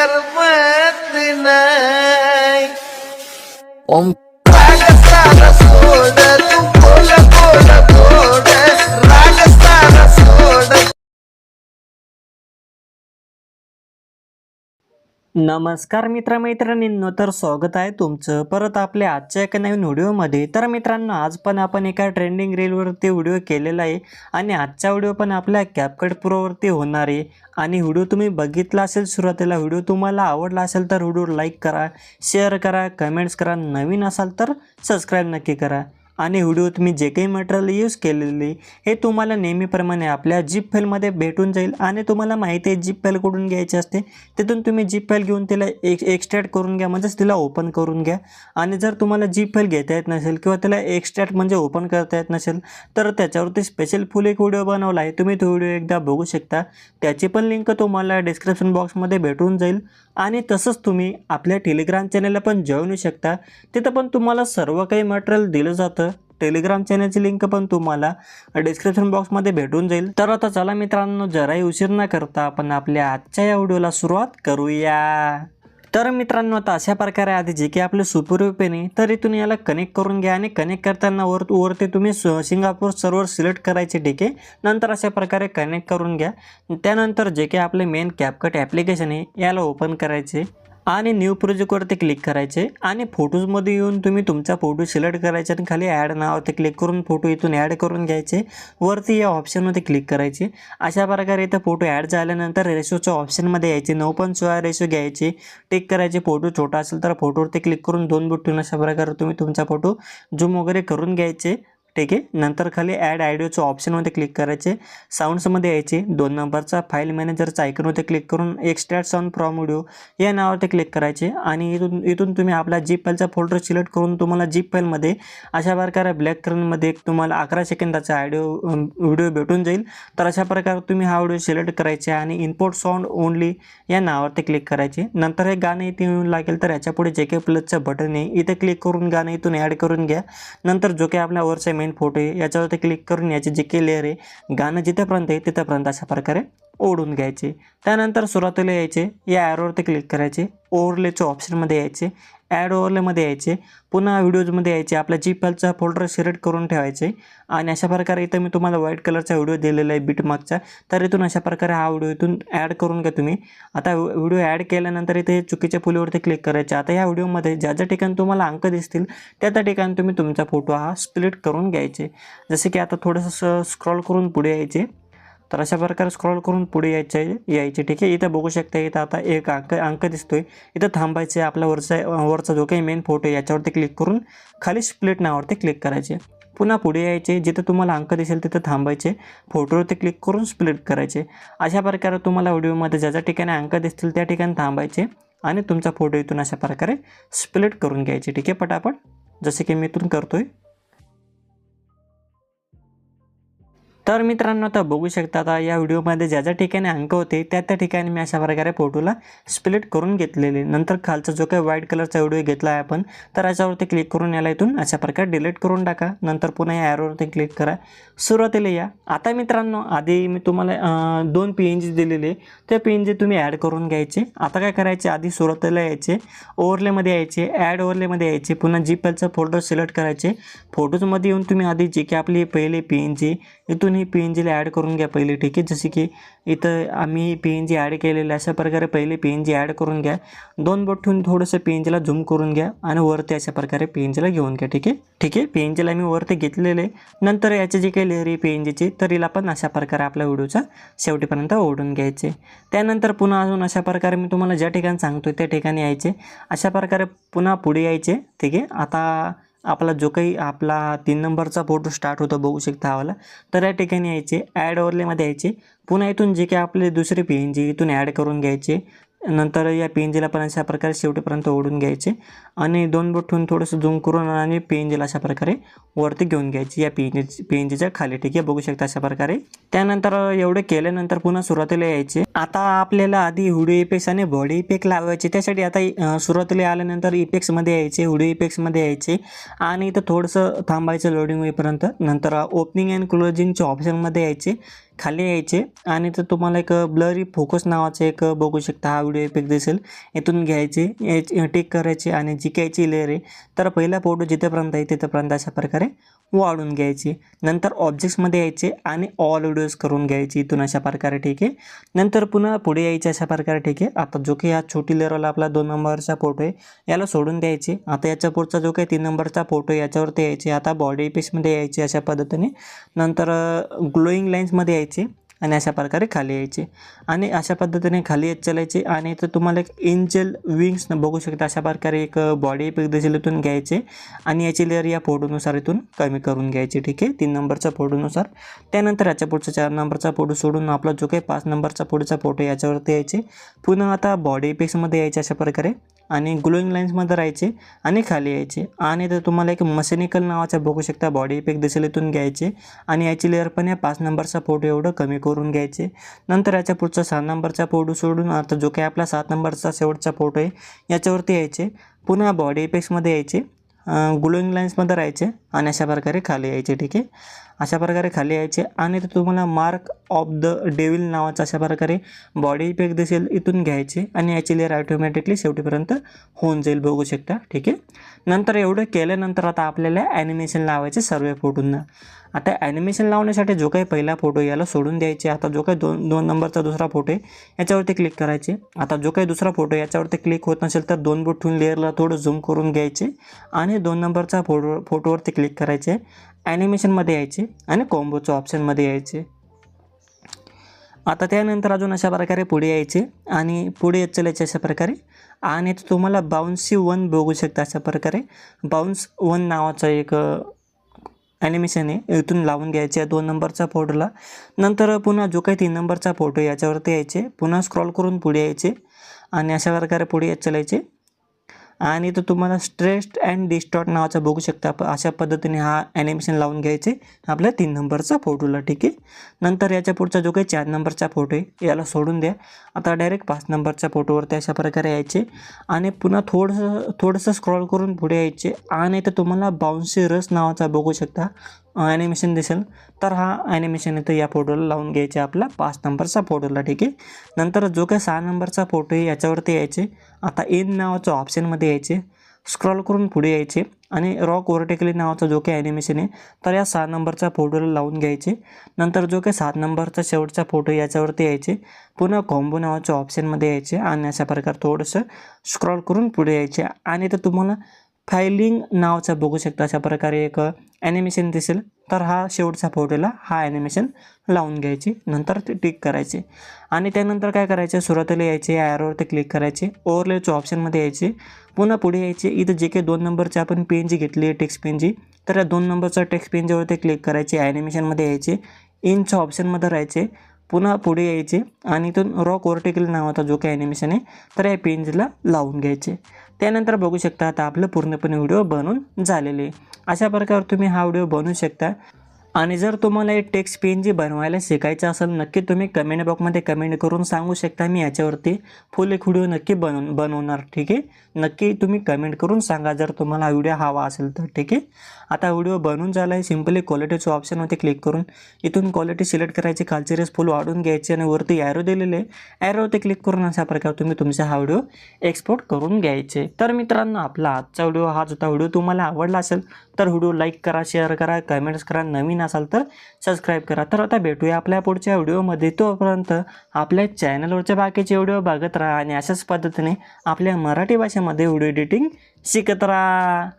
करमत नाही ओम रागस्तान सोड नमस्कार मित्रमैत्रिणींनो तर स्वागत आहे तुमचं. परत आपल्या आजच्या एका नवीन व्हिडिओमध्ये. तर मित्रांनो आज पण आपण एका ट्रेंडिंग रीलवरती व्हिडिओ केलेला आहे आणि आजचा व्हिडिओ पण आपल्या कॅपकट प्रोवरती होणार आहे. आणि व्हिडिओ तुम्ही बघितला असेल सुरुवातीला व्हिडिओ तुम्हाला आवडला असेल तर व्हिडिओ लाईक करा शेअर करा कमेंट्स करा नवीन असाल तर सबस्क्राईब नक्की करा. आणि व्हिडिओ तुम्ही जे काही मटेरियल यूज केलेले हे तुम्हाला नेहमीप्रमाणे आपल्या जीप फेलमध्ये भेटून जाईल आणि तुम्हाला माहिती आहे जीप फेल कुठून घ्यायची असते तिथून तुम्ही जीप फेल घेऊन तिला एक एक्स्ट्रॅक्ट करून घ्या म्हणजेच तिला ओपन करून घ्या. आणि जर तुम्हाला जीप फेल घेता येत नसेल किंवा तिला एक्स्ट्रॅक्ट म्हणजे ओपन करता येत नसेल तर त्याच्यावरती स्पेशल फुल एक व्हिडिओ बनवला आहे. तुम्ही तो व्हिडिओ एकदा बघू शकता. त्याची पण लिंक तुम्हाला डिस्क्रिप्शन बॉक्समध्ये भेटून जाईल. आणि तसंच तुम्ही आपल्या टेलिग्राम चॅनलला पण जॉईन होऊ शकता. तिथं पण तुम्हाला सर्व काही मटेरियल दिलं जातं. टेलिग्राम चॅनलची लिंक पण तुम्हाला डिस्क्रिप्शन बॉक्समध्ये भेटून जाईल. तर आता चला मित्रांनो जराही उशीर न करता आपण आपल्या आजच्या या व्हिडिओला सुरुवात करूया. तर मित्रांनो आता अशा प्रकारे आधी जे काही आपले सुपर पेन आहे तर इथून याला कनेक्ट करून घ्या आणि कनेक्ट करताना वर वरती तुम्ही स- सिंगापूर सर्वर सिलेक्ट करायचे ठीक आहे. नंतर अशा प्रकारे कनेक्ट करून घ्या. त्यानंतर जे काही आपले मेन कॅपकट ॲप्लिकेशन आहे याला ओपन करायचे. आणि न्यू प्रोजेक्टवरती क्लिक करायचे आणि फोटोजमध्ये येऊन तुम्ही तुमचा फोटो सिलेक्ट करायचे आणि खाली ॲड नावावरती क्लिक करून फोटो इथून ॲड करून घ्यायचे. वरती या ऑप्शनमध्ये क्लिक करायचे. अशा प्रकारे इथं फोटो ॲड झाल्यानंतर रेशोच्या ऑप्शनमध्ये यायचे. नऊ पण सोळा रेशो घ्यायचे. टिक करायचे. फोटो छोटा असेल तर फोटोवरती क्लिक करून दोन बुटून ठेवून अशा प्रकारे तुम्ही तुमचा फोटो झूम वगैरे करून घ्यायचे. ठीक आहे. नंतर खाली ॲड आयडिओच्या ऑप्शनमध्ये क्लिक करायचे. साऊंड्समध्ये यायचे. दोन नंबरचा फाईल मॅनेजरचा आयकनवरती क्लिक करून एक्स्ट्रॅट साऊंड फ्रॉम व्हिडिओ या नावावरती क्लिक करायचे. आणि इथून इथून तुम्ही आपला जीप फाईलचा फोल्डर सिलेक्ट करून तुम्हाला जीप फाईलमध्ये अशा प्रकारे ब्लॅक कलरमध्ये एक तुम्हाला अकरा सेकंदाचा ऑडिओ व्हिडिओ भेटून जाईल. तर अशा प्रकारे तुम्ही हा व्हिडिओ सिलेक्ट करायचे आणि इनपोर्ट साऊंड ओनली या नावावरती क्लिक करायचे. नंतर हे गाणं इथे येऊन लागेल तर याच्यापुढे जे काही प्लसचं बटन आहे इथे क्लिक करून गाणं इथून ॲड करून घ्या. नंतर जो काही आपल्या वरचा मेन फोटो आहे. याच्यावरती क्लिक करून याचे जे काही लेअर आहे गाणं जिथेपर्यंत आहे तिथेपर्यंत अशा प्रकारे ओढून घ्यायचे. त्यानंतर सुरुवातीला यायचे या ॲरोवरती क्लिक करायचे ओव्हरलेच्या ऑप्शनमध्ये यायचे. ॲड ओव्हरलेमध्ये यायचे पुन्हा व्हिडिओजमध्ये यायचे आपल्या जी फाईलचा फोल्डर सिलेक्ट करून ठेवायचे. आणि अशा प्रकारे इथं मी तुम्हाला व्हाईट कलरचा व्हिडिओ दिलेला आहे बीटमार्कचा तर इथून अशा प्रकारे हा व्हिडिओ इथून ॲड करून घ्या तुम्ही. आता व्हिडिओ ॲड केल्यानंतर इथे चुकीच्या फुलीवरती क्लिक करायचे. आता या व्हिडिओमध्ये ज्या ज्या ठिकाणी तुम्हाला अंक दिसतील त्या त्या ठिकाणी तुम्ही तुमचा फोटो हा स्प्लिट करून घ्यायचे. जसे की आता थोडंसं स्क्रॉल करून पुढे यायचे. तर अशा प्रकारे स्क्रॉल करून पुढे यायचे यायचे ठीक आहे? इथं बघू शकता इथं आता एक अंक अंक दिसतोय. इथं थांबायचे आपला वरचा वरचा जो काही मेन फोटो आहे याच्यावरती क्लिक करून खाली स्प्लिट नावावरती क्लिक करायचे. पुन्हा पुढे यायचे जिथं तुम्हाला अंक दिसेल तिथं थांबायचे. फोटोवरती क्लिक करून स्प्लिट करायचे. अशा प्रकारे तुम्हाला व्हिडिओमध्ये ज्या ज्या ठिकाणी अंक दिसतील त्या ठिकाणी थांबायचे आणि तुमचा फोटो इथून अशा प्रकारे स्प्लिट करून घ्यायचे ठीक आहे? पटापट. जसे की मी इथून करतो आहे तर मित्रांनो आता बघू शकता आता या व्हिडिओमध्ये ज्या ज्या ठिकाणी अंक होते त्या त्या ठिकाणी मी अशा प्रकारे फोटोला स्प्लिट करून घेतलेले. नंतर खालचा जो काही व्हाईट कलरचा व्हिडिओ घेतला आहे आपण तर याच्यावरती क्लिक करून याला इथून अशा प्रकारे डिलीट करून टाका. नंतर पुन्हा या ॲरोवरती क्लिक करा. सुरुवातीला या. आता मित्रांनो आधी मी तुम्हाला दोन पी एन जी दिलेले. त्या पी एन जी तुम्ही ॲड करून घ्यायचे. आता काय करायचे? आधी सुरुवातीला यायचे. ओव्हरलेमध्ये यायचे. ॲड ओव्हरलेमध्ये यायचे. पुन्हा जी पेलचं फोल्डर सिलेक्ट करायचे. फोटोजमध्ये येऊन तुम्ही आधी जी की आपली पहिले पी एन जी इथून ही पी एन जीला ॲड करून घ्या पहिले ठीक आहे? जसे की इथं आम्ही पी एन जी ॲड केलेलं अशा प्रकारे पहिले पी एन जी ॲड करून घ्या. दोन बोट ठेवून थोडंसं पी एन जीला झूम करून घ्या आणि वरती अशा प्रकारे पी एन जीला घेऊन घ्या ठीक आहे? ठीक आहे? पी एन जीला मी वरती घेतलेले. नंतर याचे जे काही लेअर आहे पी एन जीची तर हिला पण अशा प्रकारे आपल्या व्हिडिओचा शेवटीपर्यंत ओढून घ्यायचे. त्यानंतर पुन्हा अजून अशा प्रकारे मी तुम्हाला ज्या ठिकाणी सांगतो त्या ठिकाणी यायचे. अशा प्रकारे पुन्हा पुढे यायचे ठीक आहे? आता आपला जो काही आपला तीन नंबरचा फोटो स्टार्ट होतो बघू शकता हवाला तर या ठिकाणी यायचे ॲड ओवरलेमध्ये यायचे. पुन्हा इथून जे काही आपले दुसरे पी एन जी इथून ॲड करून घ्यायचे. नंतर या पी एन पण अशा प्रकारे शेवटीपर्यंत ओढून घ्यायचे. आणि दोन बोट ठेवून थोडंसं झूम करून आणि पी अशा प्रकारे वरती घेऊन घ्यायची या P N G P N जीच्या खाली. ठीक आहे? बघू शकता अशा प्रकारे. त्यानंतर एवढे केल्यानंतर पुन्हा सुरुवातीला यायचे. आता आपल्याला आधी व्हिडिओ इपेक्स आणि बॉडी इफेक्ट लावायचे. त्यासाठी आता सुरुवातीला आल्यानंतर इफेक्समध्ये यायचे व्हिडिओ इफेक्समध्ये यायचे. आणि इथं थोडंसं थांबायचं लोडिंग होईपर्यंत. नंतर ओपनिंग अँड क्लोजिंगच्या ऑप्शनमध्ये यायचे. खाली यायचे आणि तर तुम्हाला एक ब्लरी फोकस नावाचं एक बघू शकता हा व्हिडिओ इफेक्ट दिसेल. इथून घ्यायचे याची- टिक करायचे आणि जी कायची लेअर आहे. तर पहिला फोटो जिथेपर्यंत आहे तिथेपर्यंत अशा प्रकारे वाढून घ्यायची. नंतर ऑब्जेक्ट्समध्ये यायचे आणि ऑल व्हिडिओज करून घ्यायची इथून अशा प्रकारे ठीक आहे? नंतर पुन्हा पुढे यायचे अशा प्रकारे ठीक आहे? आता जो काही हा छोटी लेअरवाला आपला दोन नंबरचा फोटो आहे याला सोडून द्यायचे. आता याच्या पुढचा जो काही तीन नंबरचा फोटो आहे याच्यावरती यायचे. आता बॉडी पीसमध्ये यायचे अशा पद्धतीने. नंतर ग्लोईंग लाईन्समध्ये यायचे. эти आणि अशा प्रकारे खाली यायचे. आणि अशा पद्धतीने खाली येत चालायचे. आणि इथं तुम्हाला एक एंजल विंग्स बघू शकता अशा प्रकारे एक बॉडी इफेक्ट इथून घ्यायचे. आणि याची लेअर या फोटोनुसार इथून कमी करून घ्यायची. ठीक आहे? तीन नंबरच्या फोटोनुसार त्यानंतर याच्या पुढचा चार नंबरचा फोटो सोडून आपला जो काही पाच नंबरचा पुढचा फोटो याच्यावरती यायचे. पुन्हा आता बॉडी पिक्समध्ये यायचे अशा प्रकारे. आणि ग्लोईंग लाईन्समध्ये राहायचे आणि खाली यायचे. आणि तर तुम्हाला एक मसेनिकल नावाचा बघू शकता बॉडी इफेक्ट दिसेल इथून घ्यायचे. आणि याची लेअर पण या पाच नंबरचा फोटो एवढं कमी करून करून घ्यायचे. नंतर याच्या पुढचा सहा नंबरचा फोटो सोडून आता जो काही आपला सात नंबरचा शेवटचा फोटो आहे याच्यावरती यायचे. पुन्हा बॉडी इफेक्समध्ये यायचे. ग्लोईंग लाईन्समध्ये राहायचे. आणि अशा प्रकारे खाली यायचे ठीक आहे? अशा प्रकारे खाली यायचे आणि ते तुम्हाला मार्क ऑफ द डेविल नावाचा अशा प्रकारे बॉडी इफेक्ट दिसेल इथून घ्यायचे आणि याची लेअर ऑटोमॅटिकली शेवटीपर्यंत होऊन जाईल बघू शकता ठीक आहे? नंतर एवढं केल्यानंतर आता आपल्याला ॲनिमेशन लावायचे सर्व फोटोंना आता ॲनिमेशन लावण्यासाठी जो काही पहिला फोटो याला सोडून द्यायचे. आता जो काही दोन दोन नंबरचा दुसरा फोटो आहे याच्यावरती क्लिक करायचे. आता जो काही दुसरा फोटो याच्यावरती क्लिक होत नसेल तर दोन बोट ठेवून लेअरला थोडं झूम करून घ्यायचे आणि दोन नंबरचा फोटो फोटोवरती क्लिक करायचे. ॲनिमेशनमध्ये यायचे आणि कॉम्बोच्या ऑप्शनमध्ये यायचे. आता त्यानंतर अजून अशा प्रकारे पुढे यायचे आणि पुढे येत चालायचे अशा प्रकारे. आणि तुम्हाला बाउन्सी वन बघू शकता अशा प्रकारे. बाउन्स वन नावाचा एक ॲनिमेशन आहे. इथून लावून घ्यायचे आहे दोन नंबरचा फोटोला नंतर पुन्हा जो काही तीन नंबरचा फोटो याच्यावरती यायचे. पुन्हा स्क्रॉल करून पुढे यायचे आणि अशा प्रकारे पुढे येत चालायचे आणि तर तुम्हाला स्ट्रेस्ड अँड डिस्टॉर्ट नावाचा बघू शकता. प- अशा पद्धतीने हा ॲनिमेशन लावून घ्यायचे. आपल्या तीन नंबरचा फोटोला ठीक आहे? नंतर याच्या पुढचा जो काही चार नंबरचा फोटो आहे याला सोडून द्या. आता डायरेक्ट पाच नंबरच्या फोटोवरती अशा प्रकारे यायचे. आणि पुन्हा थोडंसं थोडंसं स्क्रॉल करून पुढे यायचे. आणि तर तुम्हाला बाउन्सी रस नावाचा बघू शकता. ॲनिमेशन दिसेल. तर हा ॲनिमेशन इथं या फोटोला लावून घ्यायचे आपला पाच नंबरचा फोटोला ठीक आहे? नंतर जो काही सहा नंबरचा फोटो आहे याच्यावरती यायचे. आता इन नावाच्या ऑप्शनमध्ये यायचे. स्क्रॉल करून पुढे यायचे. आणि रॉक वर्टिकली नावाचा जो काही ॲनिमेशन आहे तर या सहा नंबरचा फोटोला लावून घ्यायचे. नंतर जो काही सात नंबरचा शेवटचा फोटो याच्यावरती यायचे. पुन्हा कॉम्बो नावाच्या ऑप्शनमध्ये यायचे. आणि अशा प्रकारे थोडंसं स्क्रॉल करून पुढे यायचे. आणि तर तुम्हाला फायलिंग नावचा बघू शकता अशा प्रकारे एक ॲनिमेशन दिसेल. तर हा शेवटचा फोटोला हा ॲनिमेशन लावून घ्यायची. नंतर ते टिक करायचे. आणि त्यानंतर काय करायचे? सुरुवातीला यायचे ॲरोवरती क्लिक करायचे. ओव्हरलेच्या ऑप्शनमध्ये यायचे. पुन्हा पुढे यायचे. इथं जे काही दोन नंबरची आपण पेन जी घेतली आहे टेक्स्ट पेनची तर या दोन नंबरच्या टेक्स्ट पेनच्यावरती क्लिक करायचे. ॲनिमेशनमध्ये यायचे. इनच्या ऑप्शनमध्ये राहायचे. पुन्हा पुढे यायचे आणि इथून रॉक वर्टिकल नावाचा जो काही ॲनिमेशन आहे तर या पेंजला लावून घ्यायचे. त्यानंतर बघू शकता आता आपलं पूर्णपणे व्हिडिओ बनून झालेले आहे. अशा प्रकारे तुम्ही हा व्हिडिओ बनवू शकता. आणि जर तुम्हाला हे टेक्स्ट एन जी बनवायला शिकायचं असेल नक्की तुम्ही कमेंट बॉक्समध्ये कमेंट करून सांगू शकता. मी याच्यावरती फुल एक व्हिडिओ नक्की बनव बनवणार ठीक आहे? नक्की तुम्ही कमेंट करून सांगा जर तुम्हाला हा व्हिडिओ हवा असेल तर ठीक आहे? आता व्हिडिओ बनवून झाला आहे. सिम्पली क्वालिटीचं ऑप्शनवरती क्लिक करून इथून क्वालिटी सिलेक्ट करायची खालची रेस फुल वाढून घ्यायची आणि वरती ॲरो दिलेले आहे. ॲरोवरती क्लिक करून अशा प्रकारे तुम्ही तुमचा हा व्हिडिओ एक्सपोर्ट करून घ्यायचे. तर मित्रांनो आपला आजचा व्हिडिओ हा होता. व्हिडिओ तुम्हाला आवडला असेल तर व्हिडिओ लाईक करा शेअर करा कमेंट्स करा. नवीन असाल तर सबस्क्राईब करा. तर आता भेटूया आपल्या पुढच्या व्हिडिओमध्ये तोपर्यंत आपल्या चॅनलवरच्या बाकीचे व्हिडिओ बघत राहा आणि अशाच पद्धतीने आपल्या मराठी भाषेमध्ये व्हिडिओ एडिटिंग शिकत राहा.